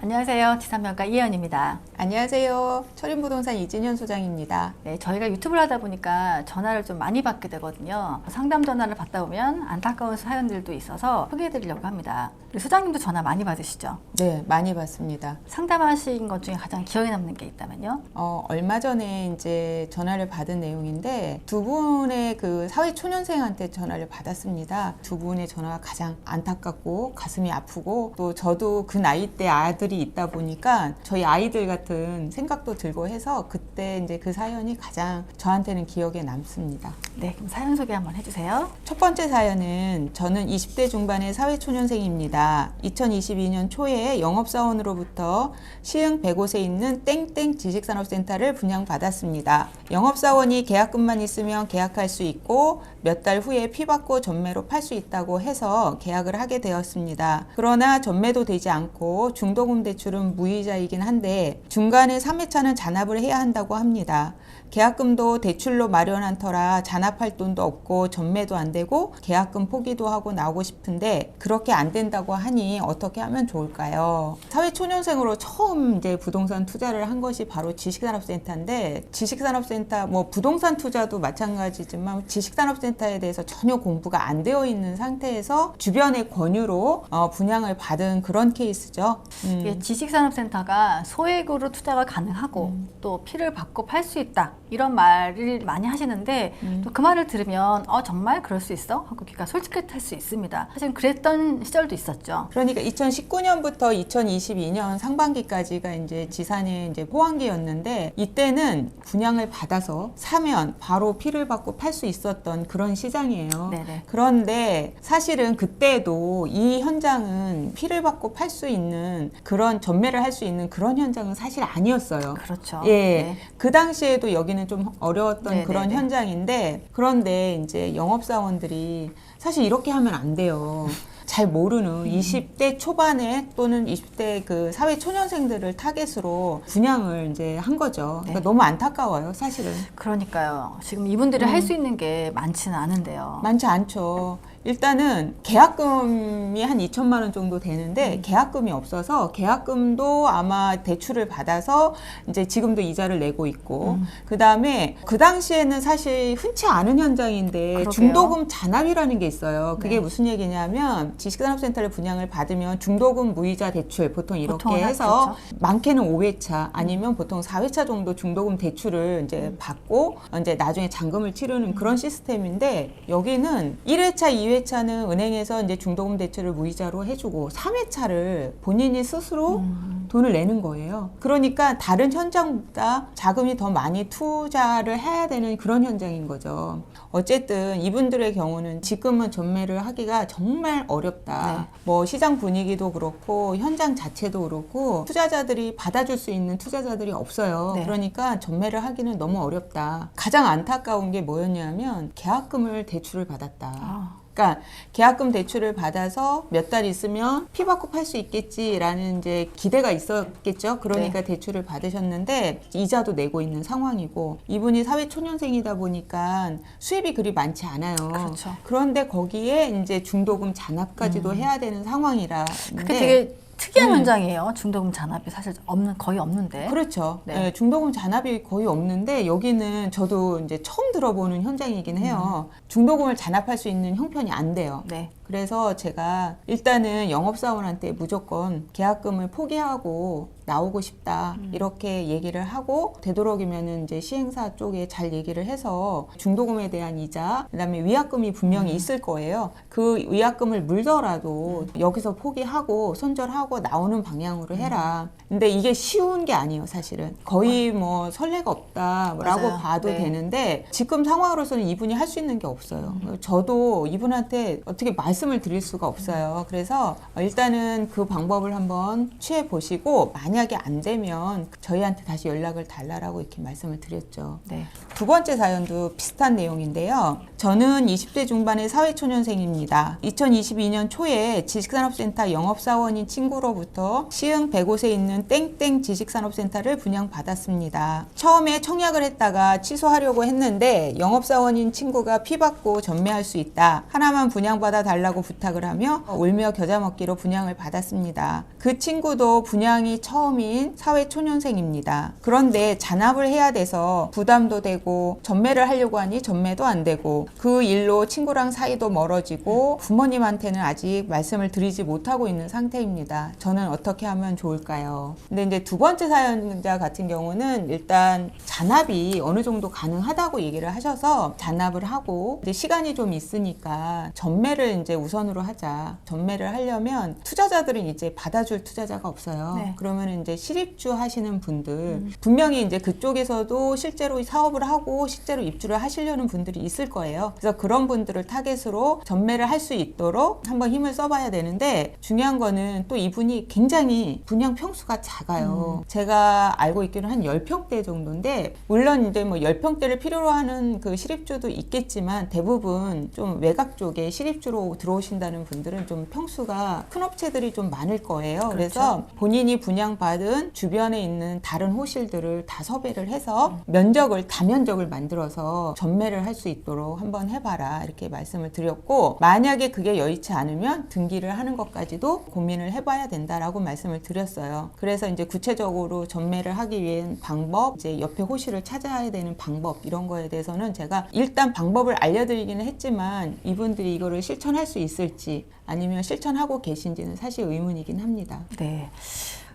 안녕하세요. 지산명가 이혜연입니다. 안녕하세요. 철인부동산 이진현 소장입니다. 네, 저희가 유튜브를 하다 보니까 전화를 좀 많이 받게 되거든요. 상담 전화를 받다 보면 안타까운 사연들도 있어서 소개해드리려고 합니다. 우리 소장님도 전화 많이 받으시죠? 네, 많이 받습니다. 상담하신 것 중에 가장 기억에 남는 게 있다면요? 어, 얼마 전에 이제 전화를 받은 내용인데 두 분의 그 사회 초년생한테 전화를 받았습니다. 두 분의 전화가 가장 안타깝고 가슴이 아프고 또 저도 그 나이 때 아들이 있다 보니까 저희 아이들 같은 생각도 들고 해서 그때 이제 그 사연이 가장 저한테는 기억에 남습니다. 네, 그럼 사연 소개 한번 해주세요. 첫 번째 사연은 저는 20대 중반의 사회초년생입니다. 2022년 초에 영업사원으로부터 시흥 100곳에 있는 땡땡 지식산업센터를 분양받았습니다. 영업사원이 계약금만 있으면 계약할 수 있고 몇 달 후에 피받고 전매로 팔 수 있다고 해서 계약을 하게 되었습니다. 그러나 전매도 되지 않고 중도금 대출은 무이자이긴 한데 중간에 3회차는 잔압을 해야 한다고 합니다. 계약금도 대출로 마련한 터라 잔압할 돈도 없고 전매도 안 되고 계약금 포기도 하고 나오고 싶은데 그렇게 안 된다고 하니 어떻게 하면 좋을까요? 사회 초년생으로 처음 이제 부동산 투자를 한 것이 바로 지식산업센터인데 지식산업센터 뭐 부동산 투자도 마찬가지지만 지식산업센터에 대해서 전혀 공부가 안 되어 있는 상태에서 주변의 권유로 어, 분양을 받은 그런 케이스죠. 음. 이게 지식산업센터가 소액으로 투자가 가능하고 또 피를 받고 팔 수 있다 이런 말을 많이 하시는데 음. 또그 말을 들으면 어 정말 그럴 수 있어 하고 귀가 솔직해질 수 있습니다. 사실 그랬던 시절도 있었죠. 그러니까 2019년부터 2022년 상반기까지가 이제 지산의 이제 호황기였는데 이때는 분양을 받아서 사면 바로 피를 받고 팔 수 있었던 그런 시장이에요. 네네. 그런데 사실은 그때도 이 현장은 피를 받고 팔 수 있는 그런 전매를 할 수 있는 그런 현장은 사실 아니었어요. 그렇죠. 예. 네. 그 당시에도 여기는 좀 어려웠던 네, 그런 네, 네. 현장인데 그런데 이제 영업사원들이 사실 이렇게 하면 안 돼요. 잘 모르는 음. 20대 초반에 또는 20대 그 사회 초년생들을 타겟으로 분양을 이제 한 거죠. 그러니까 네. 너무 안타까워요, 사실은. 그러니까요. 지금 이분들이 음. 할수 있는 게 많지는 않은데요. 많지 않죠. 일단은 계약금이 한 2천만 원 정도 되는데 음. 계약금이 없어서 계약금도 아마 대출을 받아서 이제 지금도 이자를 내고 있고 음. 그다음에 그 당시에는 사실 흔치 않은 현장인데 그러게요. 중도금 잔압이라는 게 있어요. 그게 네. 무슨 얘기냐면 지식산업센터를 분양을 받으면 중도금 무이자 대출 보통 이렇게 해서 그렇죠. 많게는 5회차 아니면 보통 4회차 정도 중도금 대출을 이제 받고 이제 나중에 잔금을 치르는 그런 시스템인데 여기는 1회차, 2회차 는 은행에서 이제 중도금 대출을 무이자로 해주고 3회차를 본인이 스스로 돈을 내는 거예요. 그러니까 다른 현장보다 자금이 더 많이 투자를 해야 되는 그런 현장인 거죠. 어쨌든 이분들의 경우는 지금은 전매를 하기가 정말 어렵다. 뭐 시장 분위기도 그렇고 현장 자체도 그렇고 투자자들이 받아줄 수 있는 투자자들이 없어요. 네. 그러니까 전매를 하기는 너무 어렵다. 가장 안타까운 게 뭐였냐면 계약금을 대출을 받았다. 아, 그러니까 계약금 대출을 받아서 몇 달 있으면 피 받고 팔 수 있겠지라는 이제 기대가 있었겠죠. 그러니까 대출을 받으셨는데 이자도 내고 있는 상황이고 이분이 사회 초년생이다 보니까 수입이 그리 많지 않아요. 그렇죠. 그런데 거기에 이제 중도금 잔압까지도 해야 되는 상황이라. 그게 되게 특이한 음. 현장이에요. 중도금 잔압이 사실 없는 거의 없는데. 그렇죠. 네. 네, 중도금 잔압이 거의 없는데 여기는 저도 이제 처음 들어보는 현장이긴 해요. 중도금을 잔압할 수 있는 형편이 안 돼요. 네. 그래서 제가 일단은 영업사원한테 무조건 계약금을 포기하고 나오고 싶다 이렇게 얘기를 하고 되도록이면은 이제 시행사 쪽에 잘 얘기를 해서 중도금에 대한 이자 그다음에 위약금이 분명히 있을 거예요. 그 위약금을 물더라도 여기서 포기하고 손절하고 나오는 방향으로 해라. 근데 이게 쉬운 게 아니에요, 사실은. 거의 뭐 설레가 없다라고. 봐도 네. 되는데 지금 상황으로서는 이분이 할 수 있는 게 없어요. 저도 이분한테 어떻게 말 씀을 드릴 수가 없어요. 그래서 일단은 그 방법을 한번 취해 보시고 만약에 안 되면 저희한테 다시 연락을 달라라고 이렇게 말씀을 드렸죠. 네. 두 번째 사연도 비슷한 내용인데요. 저는 20대 중반의 사회초년생입니다. 2022년 초에 지식산업센터 영업사원인 친구로부터 시흥 100곳에 있는 땡땡 지식산업센터를 분양받았습니다. 처음에 청약을 했다가 취소하려고 했는데 영업사원인 친구가 피 받고 전매할 수 있다. 하나만 분양받아 달라고 달라고 부탁을 하며 울며 겨자 먹기로 분양을 받았습니다. 그 친구도 분양이 처음인 사회 초년생입니다. 그런데 잔압을 해야 돼서 부담도 되고 전매를 하려고 하니 전매도 안 되고 그 일로 친구랑 사이도 멀어지고 부모님한테는 아직 말씀을 드리지 못하고 있는 상태입니다. 저는 어떻게 하면 좋을까요? 근데 이제 두 번째 사연자 같은 경우는 일단 잔압이 어느 정도 가능하다고 얘기를 하셔서 잔압을 하고 이제 시간이 좀 있으니까 전매를 이제 우선으로 하자. 전매를 하려면 투자자들은 이제 받아줄 투자자가 없어요. 네. 그러면 이제 실입주 하시는 분들 분명히 이제 그쪽에서도 실제로 사업을 하고 실제로 입주를 하시려는 분들이 있을 거예요. 그래서 그런 분들을 타겟으로 전매를 할 수 있도록 한번 힘을 써봐야 되는데 중요한 거는 또 이분이 굉장히 분양 평수가 작아요. 제가 알고 있기로는 한 10평대 정도인데 물론 이제 뭐 10평대를 필요로 하는 그 실입주도 있겠지만 대부분 좀 외곽 쪽에 실입주로 들어 오신다는 분들은 좀 평수가 큰 업체들이 좀 많을 거예요. 그래서 본인이 분양받은 주변에 있는 다른 호실들을 다 섭외를 해서 면적을 다면적을 만들어서 전매를 할 수 있도록 한번 해봐라 이렇게 말씀을 드렸고 만약에 그게 여의치 않으면 등기를 하는 것까지도 고민을 해봐야 된다라고 말씀을 드렸어요. 그래서 이제 구체적으로 전매를 하기 위한 방법, 이제 옆에 호실을 찾아야 되는 방법 이런 거에 대해서는 제가 일단 방법을 알려드리기는 했지만 이분들이 이거를 실천할 수 있을지 아니면 실천하고 계신지는 사실 의문이긴 합니다. 네.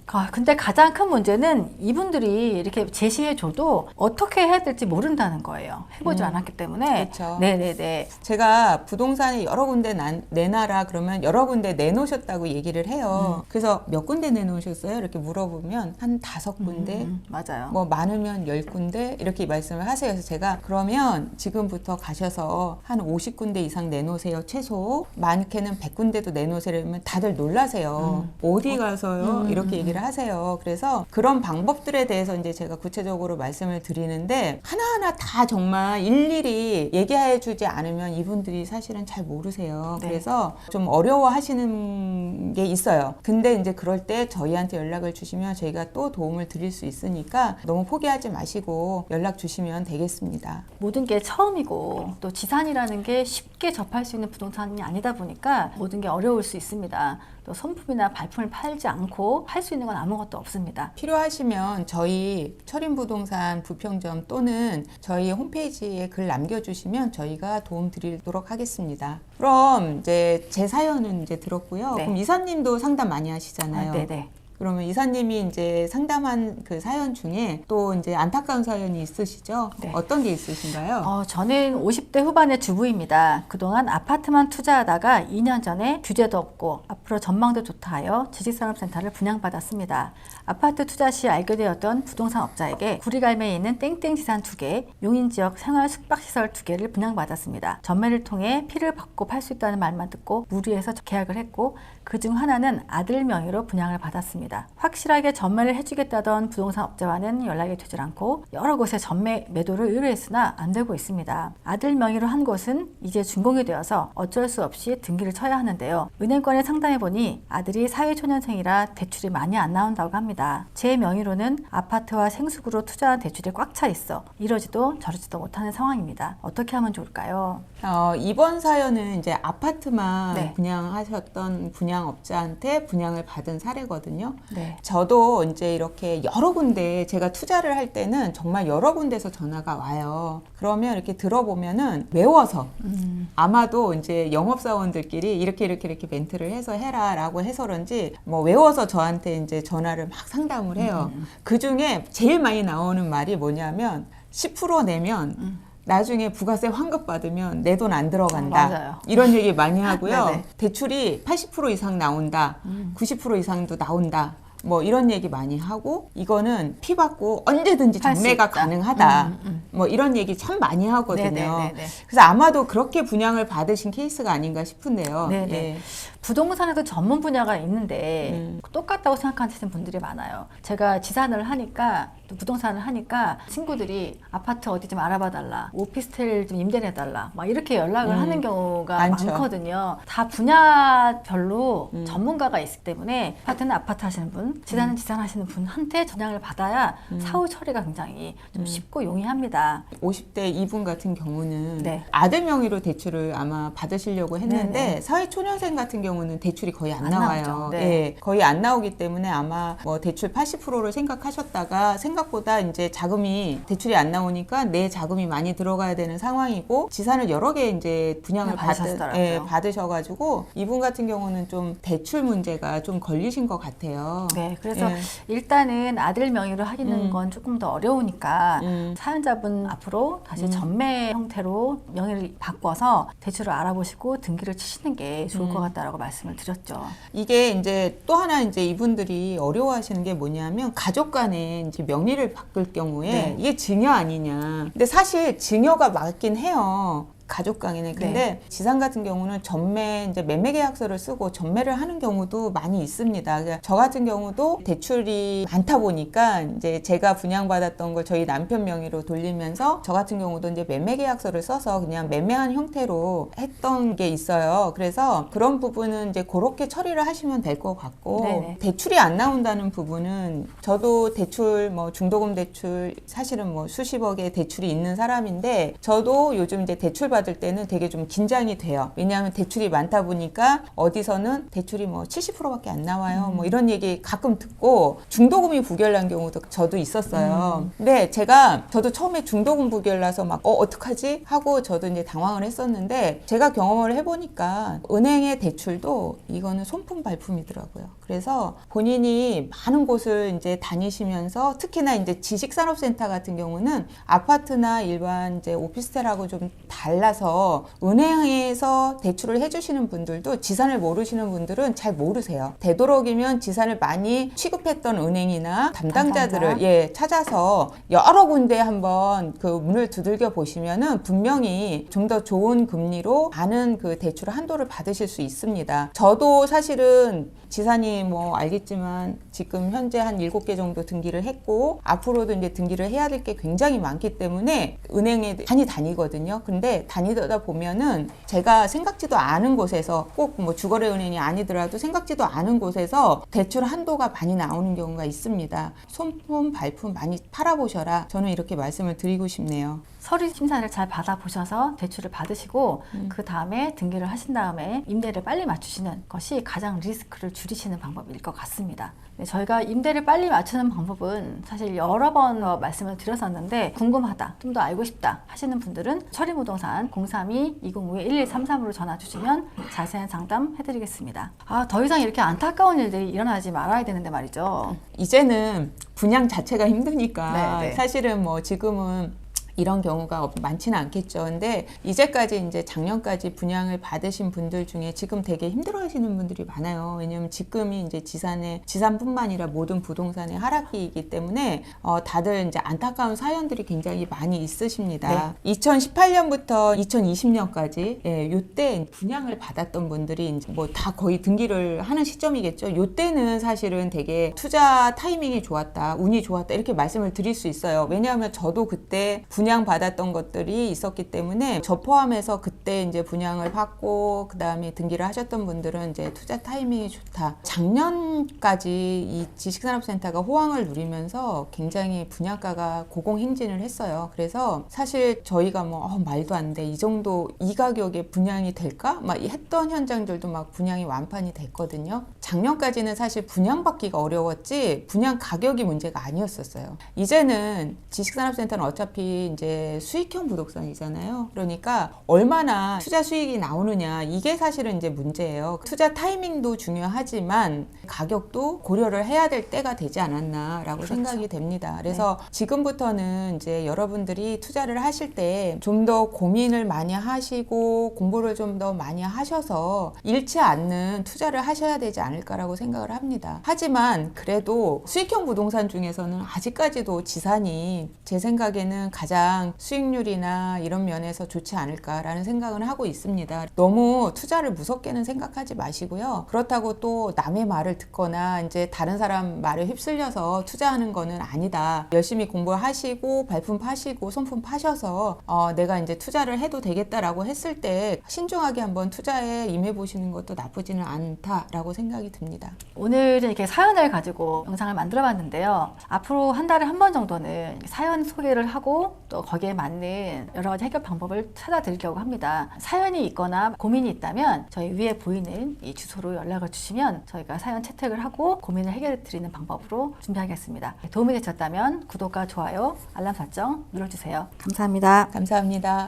아, 근데 가장 큰 문제는 이분들이 이렇게 제시해줘도 어떻게 해야 될지 모른다는 거예요. 해보지 음. 않았기 때문에. 그쵸. 네네네. 제가 부동산에 여러 군데 난- 내놔라 그러면 여러 군데 내놓으셨다고 얘기를 해요. 그래서 몇 군데 내놓으셨어요? 이렇게 물어보면 한 다섯 군데, 음, 맞아요. 뭐 많으면 열 군데 이렇게 말씀을 하세요. 그래서 제가 그러면 지금부터 가셔서 한 50군데 이상 내놓으세요. 최소 많게는 100군데도 내놓으세요. 다들 놀라세요. 어디 가서요? 음, 이렇게 얘기 를 하세요. 그래서 그런 방법들에 대해서 이제 제가 구체적으로 말씀을 드리는데 하나하나 다 정말 일일이 얘기해 주지 않으면 이분들이 사실은 잘 모르세요. 네. 그래서 좀 어려워 하시는 게 있어요. 근데 이제 그럴 때 저희한테 연락을 주시면 저희가 또 도움을 드릴 수 있으니까 너무 포기하지 마시고 연락 주시면 되겠습니다. 모든 게 처음이고 또 지산이라는 게 쉽게 접할 수 있는 부동산이 아니다 보니까 모든 게 어려울 수 있습니다. 또 손품이나 발품을 팔지 않고 할수 있는 건 아무것도 없습니다. 필요하시면 저희 철인부동산 부평점 또는 저희 홈페이지에 글 남겨주시면 저희가 도움 드리도록 하겠습니다. 그럼 이제 제 사연은 이제 들었고요. 네. 그럼 이사님도 상담 많이 하시잖아요. 아, 네네. 그러면 이사님이 이제 상담한 그 사연 중에 또 이제 안타까운 사연이 있으시죠? 네. 어떤 게 있으신가요? 어, 저는 50대 후반의 주부입니다. 그동안 아파트만 투자하다가 2년 전에 규제도 없고 앞으로 전망도 좋다 하여 지식산업센터를 분양받았습니다. 아파트 투자 시 알게 되었던 부동산 업자에게 구리갈매에 있는 땡땡 지산 두 개, 용인 지역 생활 숙박시설 두 개를 분양받았습니다. 전매를 통해 피를 받고 팔 수 있다는 말만 듣고 무리해서 계약을 했고 그 중 하나는 아들 명의로 분양을 받았습니다. 확실하게 전매를 해주겠다던 부동산 업자와는 연락이 되질 않고 여러 곳에 전매 매도를 의뢰했으나 안 되고 있습니다. 아들 명의로 한 곳은 이제 준공이 되어서 어쩔 수 없이 등기를 쳐야 하는데요. 은행권에 상담해 보니 아들이 사회초년생이라 대출이 많이 안 나온다고 합니다. 제 명의로는 아파트와 생수구로 투자한 대출이 꽉 차 있어 이러지도 저러지도 못하는 상황입니다. 어떻게 하면 좋을까요? 어, 이번 사연은 이제 아파트만 네. 분양하셨던 분양업자한테 분양을 받은 사례거든요. 네. 저도 이제 이렇게 여러 군데 제가 투자를 할 때는 정말 여러 군데서 전화가 와요. 그러면 이렇게 들어보면은 외워서 음, 아마도 이제 영업사원들끼리 이렇게 이렇게 이렇게 멘트를 해서 해라라고 해서 그런지 뭐 외워서 저한테 이제 전화를 막 상담을 해요. 음, 그 중에 제일 많이 나오는 말이 뭐냐면 10% 내면 음. 나중에 부가세 환급 받으면 내 돈 안 들어간다. 아, 맞아요. 이런 얘기 많이 하고요. 네네. 대출이 80% 이상 나온다. 음. 90% 이상도 나온다. 뭐 이런 얘기 많이 하고 이거는 피 받고 언제든지 있다. 가능하다. 음, 음. 뭐 이런 얘기 참 많이 하거든요. 네네네네. 그래서 아마도 그렇게 분양을 받으신 케이스가 아닌가 싶은데요. 네네. 예. 부동산에도 전문 분야가 있는데 음. 똑같다고 생각하시는 분들이 많아요. 제가 지산을 하니까 또 부동산을 하니까 친구들이 아파트 어디 좀 알아봐 달라, 오피스텔 좀 임대해 달라, 막 이렇게 연락을 음. 하는 경우가 많죠. 많거든요. 다 분야별로 음. 전문가가 있기 때문에 아파트는 아파트 하시는 분, 지산은 지산 하시는 분한테 전향을 받아야 음. 사후 처리가 굉장히 좀 쉽고 용이합니다. 50대 이분 같은 경우는 네. 아들 명의로 대출을 아마 받으시려고 했는데 네네. 사회초년생 같은 경우 는 대출이 거의 안, 안 나와요. 네. 예, 거의 안 나오기 때문에 아마 뭐 대출 80%를 생각하셨다가 생각보다 이제 자금이 대출이 안 나오니까 내 자금이 많이 들어가야 되는 상황이고 지산을 여러 개 이제 분양을 그냥 받으. 예, 받으셔가지고 이분 같은 경우는 좀 대출 문제가 좀 걸리신 것 같아요. 네, 그래서 예. 일단은 아들 명의로 하기는 음. 건 조금 더 어려우니까 음. 사연자분 앞으로 다시 음. 전매 형태로 명의를 바꿔서 대출을 알아보시고 등기를 치시는 게 좋을 음. 것 같다라고 말씀을 드렸죠. 이게 이제 또 하나 이제 이분들이 어려워하시는 게 뭐냐면 가족 간에 이제 명의를 바꿀 경우에 네. 이게 증여 아니냐. 근데 사실 증여가 맞긴 해요. 가족 간에는 근데 네. 지산 같은 경우는 전매 이제 매매 계약서를 쓰고 전매를 하는 경우도 많이 있습니다. 그러니까 저 같은 경우도 대출이 많다 보니까 이제 제가 분양받았던 걸 저희 남편 명의로 돌리면서 저 같은 경우도 이제 매매 계약서를 써서 그냥 매매한 형태로 했던 게 있어요. 그래서 그런 부분은 이제 그렇게 처리를 하시면 될 것 같고 네네. 대출이 안 나온다는 부분은 저도 대출 뭐 중도금 대출 사실은 뭐 수십억의 대출이 있는 사람인데 저도 요즘 이제 대출 받을 때는 되게 좀 긴장이 돼요. 왜냐하면 대출이 많다 보니까 어디서는 대출이 뭐 70%밖에 안 나와요. 뭐 이런 얘기 가끔 듣고 중도금이 부결난 경우도 저도 있었어요. 근데 제가 저도 처음에 중도금 부결나서 막 어 어떡하지 하고 저도 이제 당황을 했었는데 제가 경험을 해보니까 은행의 대출도 이거는 손품 발품이더라고요. 그래서 본인이 많은 곳을 이제 다니시면서 특히나 이제 지식산업센터 같은 경우는 아파트나 일반 이제 오피스텔하고 좀 달라 서 은행에서 대출을 해주시는 분들도 지산을 모르시는 분들은 잘 모르세요. 되도록이면 지산을 많이 취급했던 은행이나 담당자들을 담당자. 예, 찾아서 여러 군데 한번 그 문을 두들겨 보시면은 분명히 좀 더 좋은 금리로 많은 그 대출 한도를 받으실 수 있습니다. 저도 사실은 지산이 뭐 알겠지만 지금 현재 한 일곱 개 정도 등기를 했고 앞으로도 이제 등기를 해야 될 게 굉장히 많기 때문에 은행에 많이 다니거든요. 근데 다니다 보면은 제가 생각지도 않은 곳에서 꼭 뭐 주거래 은행이 아니더라도 생각지도 않은 곳에서 대출 한도가 많이 나오는 경우가 있습니다. 손품 발품 많이 팔아보셔라. 저는 이렇게 말씀을 드리고 싶네요. 서류 심사를 잘 받아보셔서 대출을 받으시고 음. 그 다음에 등기를 하신 다음에 임대를 빨리 맞추시는 것이 가장 리스크를 줄이시는 방법일 것 같습니다. 네, 저희가 임대를 빨리 맞추는 방법은 사실 여러 번 어, 말씀을 드렸었는데 궁금하다, 좀 더 알고 싶다 하시는 분들은 처리부동산 032-205-1133으로 전화 주시면 자세한 상담 해드리겠습니다. 아, 더 이상 이렇게 안타까운 일들이 일어나지 말아야 되는데 말이죠. 이제는 분양 자체가 힘드니까 네, 네. 사실은 뭐 지금은 이런 경우가 없- 많지는 않겠죠. 근데 이제까지 이제 작년까지 분양을 받으신 분들 중에 지금 되게 힘들어 하시는 분들이 많아요. 왜냐하면 지금이 이제 지산의 지산뿐만 아니라 모든 부동산의 하락기이기 때문에 어, 다들 이제 안타까운 사연들이 굉장히 많이 있으십니다. 2018년부터 2020년까지 예, 요때 분양을 받았던 분들이 이제 뭐 다 거의 등기를 하는 시점이겠죠. 요때는 사실은 되게 투자 타이밍이 좋았다, 운이 좋았다 이렇게 말씀을 드릴 수 있어요. 왜냐하면 저도 그때 분양 받았던 것들이 있었기 때문에 저 포함해서 그때 이제 분양을 받고 그 다음에 등기를 하셨던 분들은 이제 투자 타이밍이 좋다. 작년까지 이 지식산업센터가 호황을 누리면서 굉장히 분양가가 고공행진을 했어요. 그래서 사실 저희가 뭐 어, 말도 안 돼. 이 정도 이 가격에 분양이 될까? 막 했던 현장들도 막 분양이 완판이 됐거든요. 작년까지는 사실 분양받기가 어려웠지 분양 가격이 문제가 아니었었어요. 이제는 지식산업센터는 어차피 이제 수익형 부동산이잖아요. 그러니까 얼마나 투자 수익이 나오느냐 이게 사실은 이제 문제예요. 투자 타이밍도 중요하지만 가격도 고려를 해야 될 때가 되지 않았나라고 그렇죠. 생각이 됩니다. 그래서 지금부터는 이제 여러분들이 투자를 하실 때 좀 더 고민을 많이 하시고 공부를 좀 더 많이 하셔서 잃지 않는 투자를 하셔야 되지 않을까라고 생각을 합니다. 하지만 그래도 수익형 부동산 중에서는 아직까지도 지산이 제 생각에는 가장 가장 수익률이나 이런 면에서 좋지 않을까라는 생각은 하고 있습니다. 너무 투자를 무섭게는 생각하지 마시고요. 그렇다고 또 남의 말을 듣거나 이제 다른 사람 말에 휩쓸려서 투자하는 거는 아니다. 열심히 공부하시고 발품 파시고 손품 파셔서 어, 내가 이제 투자를 해도 되겠다라고 했을 때 신중하게 한번 투자에 임해 보시는 것도 나쁘지는 않다라고 생각이 듭니다. 오늘은 이렇게 사연을 가지고 영상을 만들어 봤는데요. 앞으로 한 달에 한 번 정도는 사연 소개를 하고 또 거기에 맞는 여러 가지 해결 방법을 찾아드리려고 합니다. 사연이 있거나 고민이 있다면 저희 위에 보이는 이 주소로 연락을 주시면 저희가 사연 채택을 하고 고민을 해결해 드리는 방법으로 준비하겠습니다. 도움이 되셨다면 구독과 좋아요, 알람 설정 눌러주세요. 감사합니다. 감사합니다.